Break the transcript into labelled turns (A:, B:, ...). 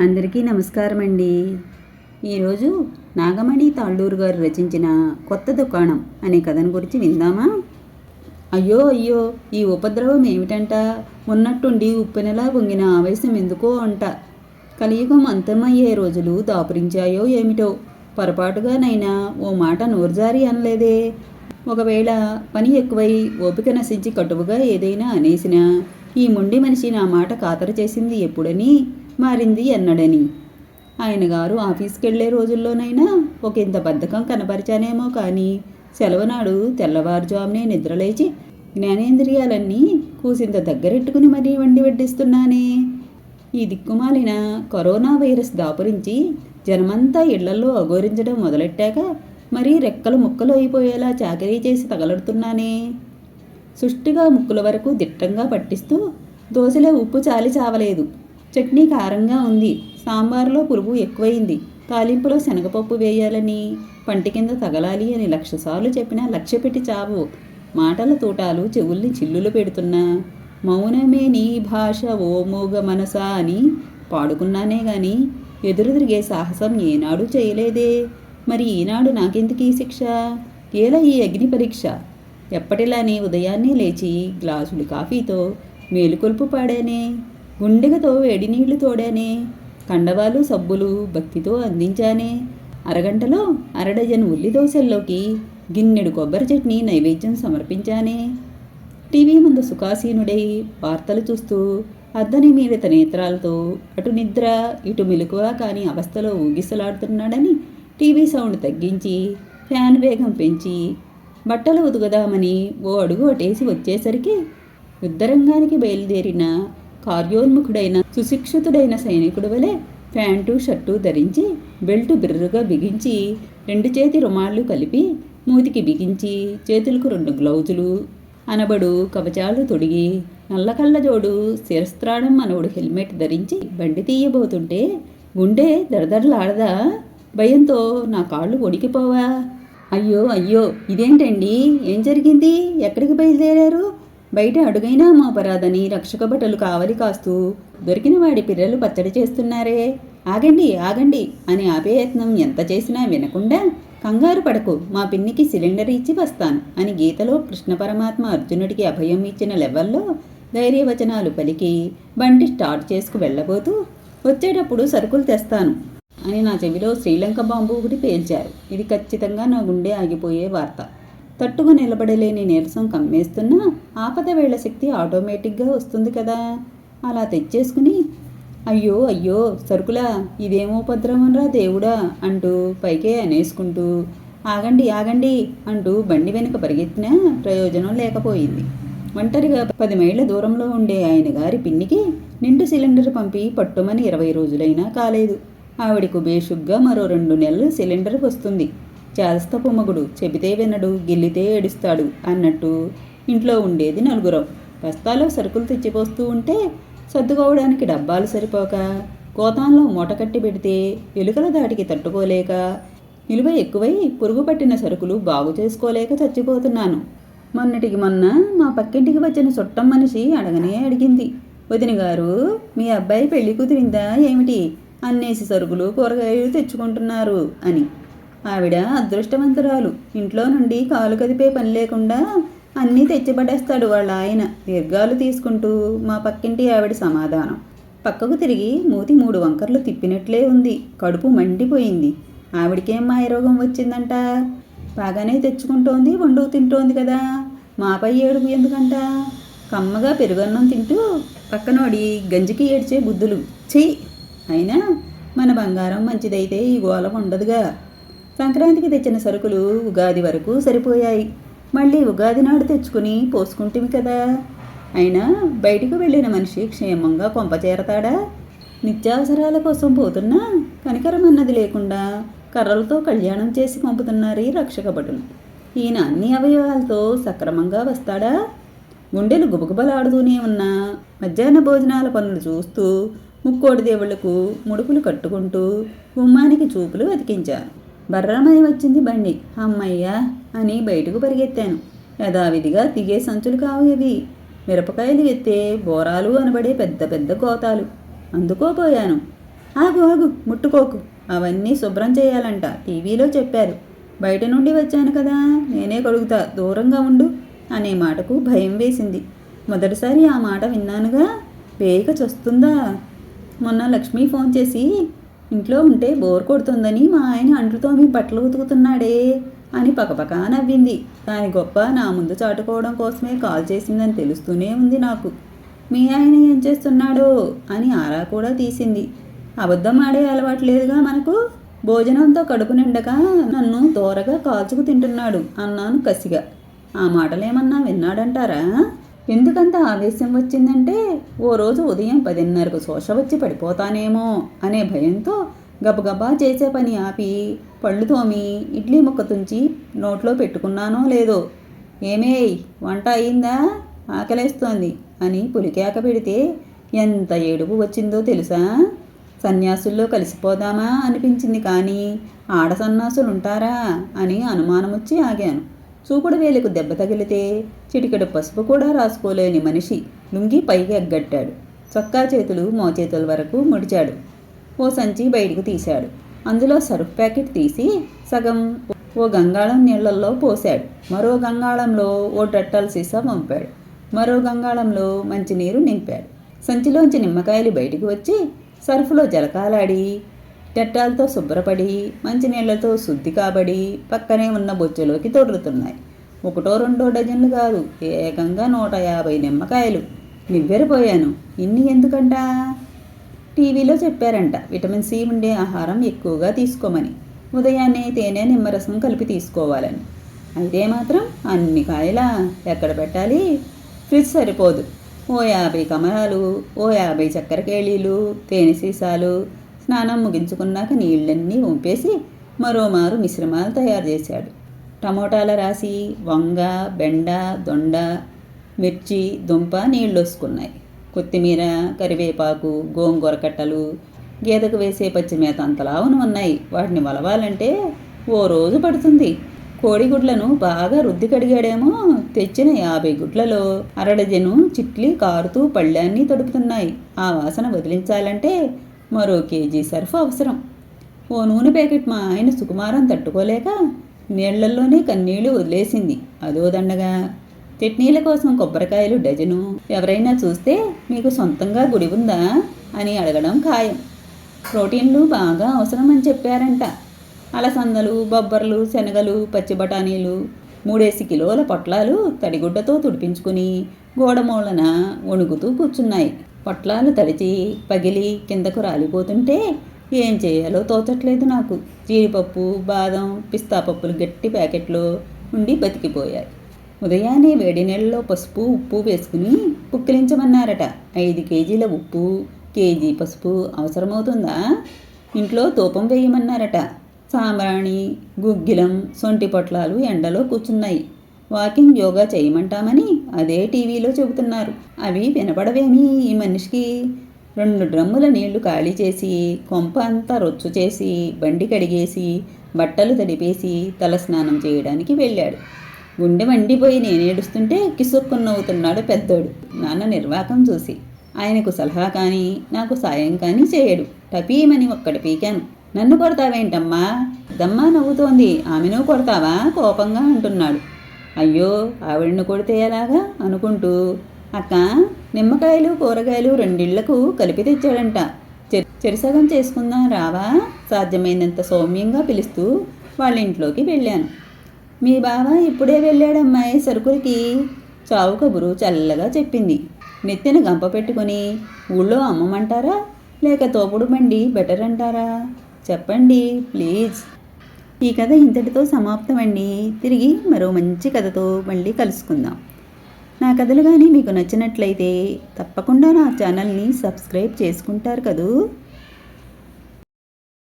A: అందరికీ నమస్కారం అండి ఈరోజు నాగమణి తాళ్ళూరు గారు రచించిన కొత్త దుకాణం అనే కథను గురించి విందామా? అయ్యో అయ్యో ఈ ఉపద్రవం ఏమిటంట? ఉన్నట్టుండి ఉప్పెనలా పొంగిన ఆవేశం ఎందుకో అంట. కలియుగం అంతమయ్యే రోజులు దాపురించాయో ఏమిటో? పొరపాటుగానైనా ఓ మాట నోరుజారి అనలేదే? ఒకవేళ పని ఎక్కువై ఓపిక నశించి కటువుగా ఏదైనా అనేసినా ఈ మొండి మనిషి నా మాట ఖాతరు చేసింది ఎప్పుడని? మారింది ఎన్నడని ఆయన గారు ఆఫీస్కి వెళ్ళే రోజుల్లోనైనా ఒక ఇంత బద్ధకం కనపరిచానేమో కానీ సెలవునాడు తెల్లవారుజామునే నిద్రలేచి జ్ఞానేంద్రియాలన్నీ కూసింత దగ్గరెట్టుకుని మరీ వండి వడ్డిస్తున్నానే. ఈ దిక్కుమాలిన కరోనా వైరస్ దాపురించి జనమంతా ఇళ్ళలో అఘోరించడం మొదలెట్టాక మరీ రెక్కలు ముక్కలు అయిపోయేలా చాకరీ చేసి తగలడుతున్నానే. సుష్టిగా ముక్కుల వరకు దిట్టంగా పట్టిస్తూ దోశలో ఉప్పు చాలి చావలేదు. చట్నీ కారంగా ఉంది. సాంబార్లో పురుగు ఎక్కువైంది. తాలింపులో శనగపప్పు వేయాలని పంటి కింద తగలాలి అని లక్షసార్లు చెప్పినా లక్ష్య పెట్టి చావు. మాటల తూటాలు చెవుల్ని చిల్లులు పెడుతున్నా. మౌనమే నీ భాష ఓ మూగ మనసా అని పాడుకున్నానే గాని ఎదురుదిరిగే సాహసం ఏనాడు చేయలేదే. మరి ఈనాడు నాకెందుకు ఈ శిక్ష? ఏలా ఈ అగ్ని పరీక్ష? ఎప్పటిలానే ఉదయాన్నే లేచి గ్లాసులు కాఫీతో మేలుకొల్పు పాడానే. గుండెగతో వేడి నీళ్ళు తోడానే కండవాలు సబ్బులు భక్తితో అందించానే. అరగంటలో అరడజన్ ఉల్లి దోశల్లోకి గిన్నెడు కొబ్బరి చట్నీ నైవేద్యం సమర్పించానే. టీవీ ముందు సుఖాసీనుడై వార్తలు చూస్తూ అద్దని మీరిత నేత్రాలతో అటు నిద్ర ఇటు మెలకువ కాని అవస్థలో ఊగిసలాడుతున్నాడని టీవీ సౌండ్ తగ్గించి ఫ్యాన్ వేగం పెంచి బట్టలు ఉతుకుదామని ఓ అడుగు అటేసి వచ్చేసరికి యుద్ధరంగానికి బయలుదేరిన కార్యోన్ముఖుడైన సుశిక్షితుడైన సైనికుడు వలె ప్యాంటు షర్టు ధరించి బెల్టు బిర్రుగా బిగించి రెండు చేతి రుమాళ్ళు కలిపి మూతికి బిగించి చేతులకు రెండు గ్లౌజులు అనబడు కవచాలు తొడిగి నల్లకళ్ళ జోడు శిరస్త్రాణం మనవుడు హెల్మెట్ ధరించి బండి తీయబోతుంటే గుండె దడదడలాడదా భయంతో నా కాళ్ళు ఒడికిపోవా అయ్యో అయ్యో ఇదేంటండి? ఏం జరిగింది? ఎక్కడికి బయలుదేరారు? బయట అడుగైనా మోపరాదని రక్షక భటులు కావలి కాస్తూ దొరికిన వాడి పిల్లలు పచ్చడి చేస్తున్నారే. ఆగండి ఆగండి అని ఆపేయత్నం ఎంత చేసినా వినకుండా కంగారు పడకు మా పిన్నికి సిలిండర్ ఇచ్చి వస్తాను అని గీతలో కృష్ణ పరమాత్మ అర్జునుడికి అభయం ఇచ్చిన లెవెల్లో ధైర్యవచనాలు పలికి బండి స్టార్ట్ చేసుకు వెళ్ళబోతూ వచ్చేటప్పుడు సరుకులు తెస్తాను అని నా చెవిలో శ్రీలంక బాంబు ఒకటి పేల్చారు. ఇది ఖచ్చితంగా నా గుండె ఆగిపోయే వార్త. తట్టుకు నిలబడలేని నీరసం కమ్మేస్తున్నా ఆపద వేళ శక్తి ఆటోమేటిక్గా వస్తుంది కదా. అలా తెచ్చేసుకుని అయ్యో అయ్యో సరుకులా ఇదేమో ఉపద్రవంరా దేవుడా అంటూ పైకే అనేసుకుంటూ ఆగండి ఆగండి అంటూ బండి వెనుక పరిగెత్తినా ప్రయోజనం లేకపోయింది. ఒంటరిగా పది మైళ్ళ దూరంలో ఉండే ఆయన గారి పిన్నికి నిండు సిలిండర్ పంపి పట్టుమని ఇరవై రోజులైనా కాలేదు. ఆవిడకు బేషుగ్గా మరో రెండు నెలలు సిలిండర్ వస్తుంది. చేస్తపు మగుడు చెబితే వినడు గిల్లితే ఏడుస్తాడు అన్నట్టు ఇంట్లో ఉండేది నలుగురం. బస్తాలో సరుకులు తెచ్చిపోస్తూ ఉంటే సర్దుకోవడానికి డబ్బాలు సరిపోక గోతాంలో మూట కట్టి పెడితే ఎలుకల దాటికి తట్టుకోలేక నిలువ ఎక్కువై పురుగు పట్టిన సరుకులు బాగు చేసుకోలేక చచ్చిపోతున్నాను. మొన్నటికి మొన్న మా పక్కింటికి వచ్చిన చుట్టం మనిషి అడగనే అడిగింది వదిన గారు మీ అబ్బాయి పెళ్ళి కుదిరిందా ఏమిటి? అన్నేసి సరుకులు కూరగాయలు తెచ్చుకుంటున్నారు అని. ఆవిడ అదృష్టవంతురాలు. ఇంట్లో నుండి కాలు కదిపే పని లేకుండా అన్నీ తెచ్చిపడేస్తాడు వాళ్ళ ఆయన. దీర్ఘాలు తీసుకుంటూ మా పక్కింటి ఆవిడ సమాధానం. పక్కకు తిరిగి మూతి మూడు వంకర్లు తిప్పినట్లే ఉంది. కడుపు మండిపోయింది. ఆవిడకేం మాయరోగం వచ్చిందంట? బాగానే తెచ్చుకుంటోంది వండుకు తింటోంది కదా. మాపై ఏడుపు ఎందుకంట? కమ్మగా పెరుగన్నం తింటూ పక్కనోడి గంజికి ఏడ్చే బుద్ధులు. చెయ్యి అయినా మన బంగారం మంచిదైతే ఈ గోళం ఉండదుగా. సంక్రాంతికి తెచ్చిన సరుకులు ఉగాది వరకు సరిపోయాయి. మళ్ళీ ఉగాది నాడు తెచ్చుకుని పోసుకుంటేవి కదా. అయినా బయటికి వెళ్ళిన మనిషి క్షేమంగా కొంపచేరతాడా నిత్యావసరాల కోసం పోతున్నా? కనికరం అన్నది లేకుండా కర్రలతో కళ్యాణం చేసి పంపుతున్నారు ఈ రక్షక భటులు. ఈయన అన్ని అవయవాలతో సక్రమంగా వస్తాడా? గుండెలు గుబగుబలాడుతూనే ఉన్నా మధ్యాహ్న భోజనాల పనులు చూస్తూ ముక్కోడి దేవుళ్ళకు ముడుపులు కట్టుకుంటూ గుమ్మానికి చూపులు అతికించారు బర్రమై వచ్చింది బండి. అమ్మయ్యా అని బయటకు పరిగెత్తాను. యథావిధిగా దిగే సంచులు కావు ఇవి. మిరపకాయలు ఎత్తే బోరాలు అనబడే పెద్ద పెద్ద గోతాలు అందుకోపోయాను ఆగు ఆగు ముట్టుకోకు. అవన్నీ శుభ్రం చేయాలంట టీవీలో చెప్పారు. బయట నుండి వచ్చాను కదా నేనే కడుగుతా దూరంగా ఉండు అనే మాటకు భయం వేసింది. మొదటిసారి ఆ మాట విన్నానుగా వేయక చస్తుందా? మొన్న లక్ష్మి ఫోన్ చేసి ఇంట్లో ఉంటే బోర్ కొడుతుందని మా ఆయన అంట్లతో మీ బట్టలు ఉతుకుతున్నాడే అని పకపకా నవ్వింది. దాని గొప్ప నా ముందు చాటుకోవడం కోసమే కాల్ చేసిందని తెలుస్తూనే ఉంది నాకు. మీ ఆయన ఏం చేస్తున్నాడో అని ఆరా కూడా తీసింది. అబద్ధం ఆడే అలవాటు లేదుగా మనకు. భోజనంతో కడుపు నిండగా నన్ను దూరగా కాల్చుకు తింటున్నాడు అన్నాను కసిగా. ఆ మాటలేమన్నా విన్నాడంటారా? ఎందుకంత ఆవేశం వచ్చిందంటే ఓ రోజు ఉదయం పదిన్నరకు శోష వచ్చి పడిపోతానేమో అనే భయంతో గబగబా చేసే పని ఆపి పళ్ళు తోమి ఇడ్లీ ముక్క తుంచి నోట్లో పెట్టుకున్నానో లేదో. ఏమేయ్ వంట అయిందా? ఆకలేస్తోంది అని పులికేక పెడితే ఎంత ఏడుపు వచ్చిందో తెలుసా? సన్యాసుల్లో కలిసిపోదామా అనిపించింది కానీ ఆడ సన్యాసులు ఉంటారా అని అనుమానం వచ్చి ఆగాను. చూపుడు వేలకు దెబ్బ తగిలితే చిటికెడు పసుపు కూడా రాసుకోలేని మనిషి లుంగి పైకి ఎగ్గట్టాడు. చొక్కా చేతులు మోచేతుల వరకు ముడిచాడు. ఓ సంచి బయటకు తీశాడు. అందులో సరుఫ్ ప్యాకెట్ తీసి సగం ఓ గంగాళం నీళ్ళల్లో పోశాడు. మరో గంగాళంలో ఓ టట్టల సీసా పంపాడు. మరో గంగాళంలో మంచినీరు నింపాడు. సంచిలోంచి నిమ్మకాయలు బయటికి వచ్చి సర్ఫ్లో జలకాలాడి డెట్టాలతో శుభ్రపడి మంచినీళ్ళతో శుద్ధి కాబడి పక్కనే ఉన్న బొచ్చులోకి తొర్రుతున్నాయి. ఒకటో రెండో డజన్లు కాదు ఏకంగా నూట యాభై నిమ్మకాయలు. నివ్వెరపోయాను. ఇన్ని ఎందుకంట? టీవీలో చెప్పారంట విటమిన్ సి ఉండే ఆహారం ఎక్కువగా తీసుకోమని. ఉదయాన్నే తేనె నిమ్మరసం కలిపి తీసుకోవాలని. అయితే మాత్రం అన్ని కాయలా ఎక్కడ పెట్టాలి? ఫ్రిడ్జ్ సరిపోదు. ఓ యాభై కమలాలు ఓ యాభై చక్కెర కేళీలు తేనె సీసాలు స్నానం ముగించుకున్నాక నీళ్ళన్నీ వంపేసి మరోమారు మిశ్రమాలు తయారు చేశాడు. టమోటాల రాసి వంగ బెండ దొండ మిర్చి దుంప నీళ్ళొసుకున్నాయి. కొత్తిమీర కరివేపాకు గోంగూర కట్టలు గేదకు వేసే పచ్చిమేత అంతలావును ఉన్నాయి వాటిని వలవాలంటే ఓ రోజు పడుతుంది. కోడిగుడ్లను బాగా రుద్ది కడిగాడేమో. తెచ్చిన యాభై గుడ్లలో అరడజను చిట్లి కారుతూ పళ్ళాన్ని తడుపుతున్నాయి. ఆ వాసన వదిలించాలంటే మరో కేజీ సర్ఫ్ అవసరం. ఓ నూనె ప్యాకెట్ మా ఆయన సుకుమారం తట్టుకోలేక నీళ్ళల్లోనే కన్నీళ్ళు వదిలేసింది. అదో దండగా. చట్నీల కోసం కొబ్బరికాయలు డజను. ఎవరైనా చూస్తే మీకు సొంతంగా గుడి ఉందా అని అడగడం ఖాయం. ప్రోటీన్లు బాగా అవసరమని చెప్పారంట. అలసందలు బొబ్బర్లు శనగలు పచ్చి బఠానీలు మూడేసి కిలోల పొట్లాలు తడిగుడ్డతో తుడిపించుకుని గోడమూలన వణుకుతూ కూర్చున్నాయి. పొట్లాలు తడిచి పగిలి కిందకు రాలిపోతుంటే ఏం చేయాలో తోచట్లేదు నాకు. జీడిపప్పు బాదం పిస్తా పప్పులు గట్టి ప్యాకెట్లో ఉండి బతికిపోయాయి. ఉదయాన్నే వేడి నీళ్ళలో పసుపు ఉప్పు వేసుకుని పుక్కిలించమన్నారట. ఐదు కేజీల ఉప్పు కేజీ పసుపు అవసరమవుతుందా? ఇంట్లో తూపం వేయమన్నారట. సాంబ్రాణి గుగ్గిలం సొంటి పొట్లాలు ఎండలో కూర్చున్నాయి. వాకింగ్ యోగా చేయమంటామని అదే టీవీలో చెబుతున్నారు. అవి వినపడవేమీ ఈ మనిషికి? రెండు డ్రమ్ముల నీళ్ళు ఖాళీ చేసి కొంప అంతా రొచ్చు చేసి బండి కడిగేసి బట్టలు తడిపేసి తల స్నానం చేయడానికి వెళ్ళాడు. గుండె మండిపోయి నేనేడుస్తుంటే కిసుక్కున్నవుతున్నాడు పెద్దోడు. నాన్న నిర్వాకం చూసి ఆయనకు సలహా కానీ నాకు సాయం కానీ చేయడు. టపీమని ఒక్కటి పీకాను. నన్ను కొడతావేంటమ్మా? దమ్మా నవ్వుతోంది. ఆమెను కొడతావా? కోపంగా అంటున్నాడు. అయ్యో ఆవిడను కొడితే ఎలాగా? అనుకుంటూ అక్క నిమ్మకాయలు కూరగాయలు రెండిళ్ళకు కలిపి తెచ్చాడంట. చెరిసగం చేసుకుందాం రావా? సాధ్యమైనంత సౌమ్యంగా పిలుస్తూ వాళ్ళ ఇంట్లోకి వెళ్ళాను. మీ బావ ఇప్పుడే వెళ్ళాడమ్మాయి సరుకులకి చావు కబురు చల్లగా చెప్పింది. నెత్తిన గంప పెట్టుకుని ఊళ్ళో అమ్మమంటారా? లేక తోపుడు బండి బెటర్ అంటారా చెప్పండి ప్లీజ్. ఈ కథ ఇంతటితో సమాప్తమండి. తిరిగి మరో మంచి కథతో మళ్ళీ కలుసుకుందాం. నా కథలు కానీ మీకు నచ్చినట్లయితే తప్పకుండా నా ఛానల్ని సబ్స్క్రైబ్ చేసుకుంటారు కదూ?